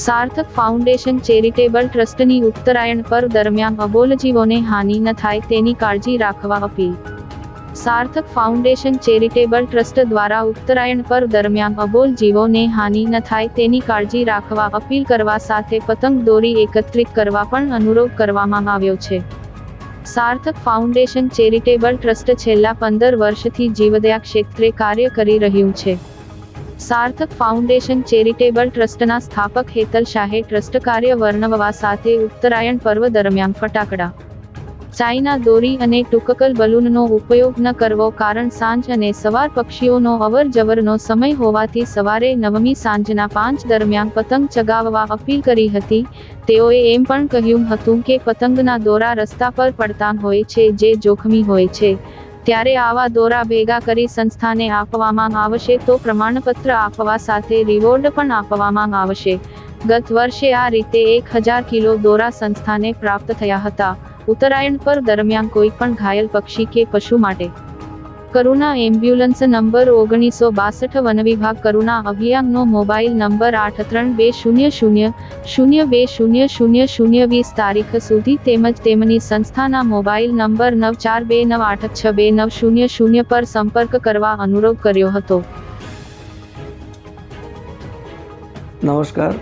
સાર્થક foundation charitable ટ્રસ્ટની ઉત્તરાયણ પર્વ દરમિયાન અબોલ જીવોને હાનિ ન થાય તેની કાળજી રાખવા અપીલ. સાર્થક ફાઉન્ડેશન ચેરિટેબલ ટ્રસ્ટ દ્વારા ઉત્તરાયણ પર્વ દરમિયાન અબોલ જીવોને હાનિ ન થાય તેની કાળજી રાખવા અપીલ કરવા સાથે પતંગ દોરી એકત્રિત કરવા પણ અનુરોધ કરવામાં આવ્યો છે. સાર્થક ફાઉન્ડેશન ચેરિટેબલ ટ્રસ્ટ છેલ્લા પંદર વર્ષથી જીવદયા ક્ષેત્રે કાર્ય કરી રહ્યું છે. સાર્થક ફાઉન્ડેશન ચેરિટેબલ ટ્રસ્ટના સ્થાપક હેતલ શાહે ટ્રસ્ટ કાર્ય વર્ણવવા સાથે ઉત્તરાયણ પર્વ દરમિયાન ફટાકડા ચાઇના દોરી અને ટુકકલ બલૂનનો ઉપયોગ ન કરવો કારણ સાંજ અને સવાર પક્ષીઓનો અવર જવરનો સમય હોવાથી સવારે નવમી સાંજના પાંચ દરમિયાન પતંગ ચગાવવા અપીલ કરી હતી. તેઓએ એમ પણ કહ્યું હતું કે પતંગના દોરા રસ્તા પર પડતા હોય છે, જે જોખમી હોય છે. ત્યારે આવા દોરા ભેગા કરી સંસ્થાને આપવામાં આવશે તો પ્રમાણપત્ર આપવા સાથે રિવોર્ડ પણ આપવામાં આવશે. ગત વર્ષે આ રીતે એક હજાર કિલો દોરા સંસ્થાને પ્રાપ્ત થયા હતા. ઉત્તરાયણ પર દરમિયાન કોઈ પણ ઘાયલ પક્ષી કે પશુ માટે કરુણા એમ્બ્યુલન્સ નંબર ઓગણીસો બાસઠ વન વિભાગ કરુણા અભિયાનનો મોબાઈલ નંબર આઠ ત્રણ બે શૂન્ય શૂન્ય શૂન્ય બે શૂન્ય શૂન્ય શૂન્ય વીસ તારીખ સુધી તેમજ તેમની સંસ્થાના મોબાઈલ નંબર નવ ચાર બે નવ આઠ છ બે નવ શૂન્ય શૂન્ય પર સંપર્ક કરવા અનુરોધ કર્યો હતો. નમસ્કાર.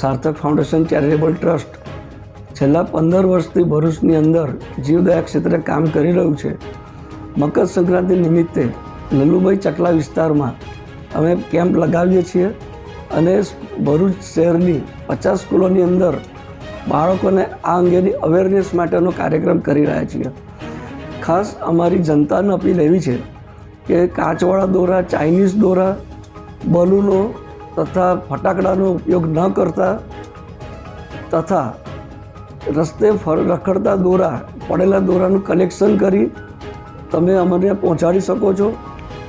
સાર્થક ફાઉન્ડેશન ચેરિટેબલ ટ્રસ્ટ છેલ્લા પંદર વર્ષથી ભરૂચની અંદર જીવદયા ક્ષેત્રે કામ કરી રહ્યું છે. મકર સંક્રાંતિ નિમિત્તે લલ્લુભાઈ ચકલા વિસ્તારમાં અમે કેમ્પ લગાવીએ છીએ અને ભરૂચ શહેરની પચાસ સ્કૂલોની અંદર બાળકોને આ અંગેની અવેરનેસ માટેનો કાર્યક્રમ કરી રહ્યા છીએ. ખાસ અમારી જનતાને અપીલ એવી છે કે કાચવાળા દોરા, ચાઇનીઝ દોરા, બલૂનો તથા ફટાકડાનો ઉપયોગ ન કરતા તથા રસ્તે ફર રખડતા દોરા, પડેલા દોરાનું કલેક્શન કરી તમે અમને પહોંચાડી શકો છો.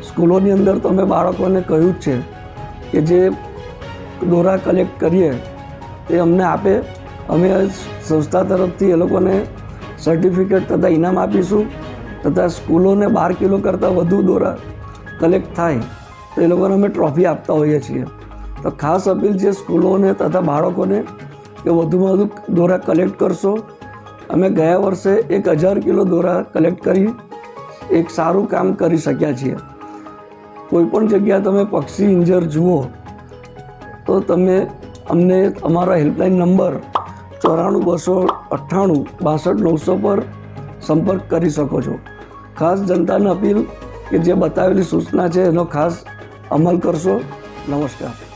સ્કૂલોની અંદર તમે બાળકોને કહ્યું જ છે કે જે દોરા કલેક્ટ કરીએ તે અમને આપે. અમે સંસ્થા તરફથી એ લોકોને સર્ટિફિકેટ તથા ઇનામ આપીશું. તથા સ્કૂલોને બાર કિલો કરતાં વધુ દોરા કલેક્ટ થાય, તો એ લોકોને અમે ટ્રોફી આપતા હોઈએ છીએ. તો ખાસ અપીલ છે સ્કૂલોને તથા બાળકોને કે વધુમાં વધુ દોરા કલેક્ટ કરશો. અમે ગયા વર્ષે એક હજાર કિલો દોરા કલેક્ટ કરી એક સારું કામ કરી શક્યા છીએ. કોઈપણ જગ્યાએ તમે પક્ષી ઇન્જર જુઓ, તો તમે અમને અમારા હેલ્પલાઇન નંબર ચોરાણું બસો અઠ્ઠાણું બાસઠ નવસો પર સંપર્ક કરી શકો છો. ખાસ જનતાને અપીલ કે જે બતાવેલી સૂચના છે એનો ખાસ અમલ કરશો. નમસ્કાર.